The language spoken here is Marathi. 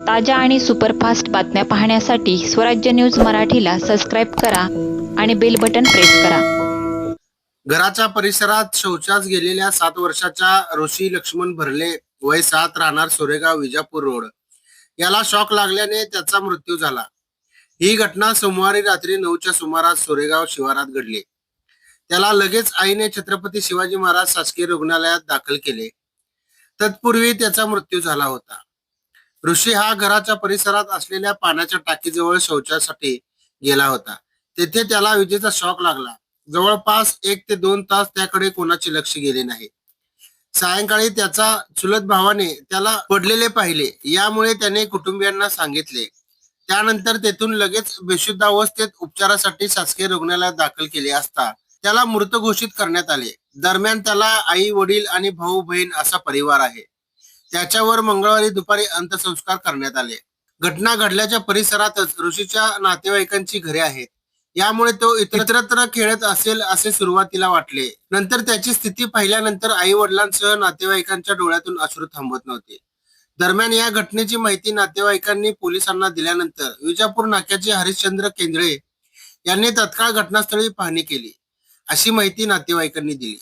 ताज्या आणि सुपरफास्ट बातम्या पाहण्यासाठी स्वराज्य न्यूज मराठीला सबस्क्राईब करा आणि बेल बटन प्रेस करा. घराच्या परिसरात शौचास गेलेल्या सात वर्षाच्या ऋषी लक्ष्मण भरले वय सात राहणार सोरेगाव विजापूर रोड. याला शॉक लागल्याने त्याचा मृत्यू झाला. ही घटना सोमवारी रात्री नऊच्या सुमारास सोरेगाव शिवारात घडली. त्याला लगेच आईने छत्रपती शिवाजी महाराज शासकीय रुग्णालयात दाखल केले. तत्पूर्वी त्याचा मृत्यू झाला होता. ऋषी हा घराच्या परिसरात असलेल्या पाण्याच्या टाकीजवळ शौचासाठी गेला होता. तेथे त्याला विजेचा शॉक लागला. जवळपास एक ते दोन तास त्याकडे कोणाचे लक्ष गेले नाही. सायंकाळी त्याचा चुलत भावाने त्याला पडलेले पाहिले. यामुळे त्याने कुटुंबियांना सांगितले. त्यानंतर तेथून लगेच बेशुद्धावस्थेत उपचारासाठी शासकीय रुग्णालयात दाखल केले असता त्याला मृत घोषित करण्यात आले. दरम्यान त्याला आई वडील आणि भाऊ बहीण असा परिवार आहे. त्याच्यावर मंगळवारी दुपारी अंत्यसंस्कार करण्यात आले. घटना घडल्याच्या परिसरातच ऋषीच्या नातेवाईकांची घरे आहेत. यामुळे तो इतरत्र खेळत असेल असे सुरुवातीला वाटले. नंतर त्याची स्थिती पाहिल्यानंतर आई वडिलांसह नातेवाईकांच्या डोळ्यातून अश्रू थांबत नव्हते. दरम्यान या घटनेची माहिती नातेवाईकांनी पोलिसांना दिल्यानंतर विजापूर नाक्याचे हरिश्चंद्र केंद्रे यांनी तत्काळ घटनास्थळी पाहणी केली. अशी माहिती नातेवाईकांनी दिली.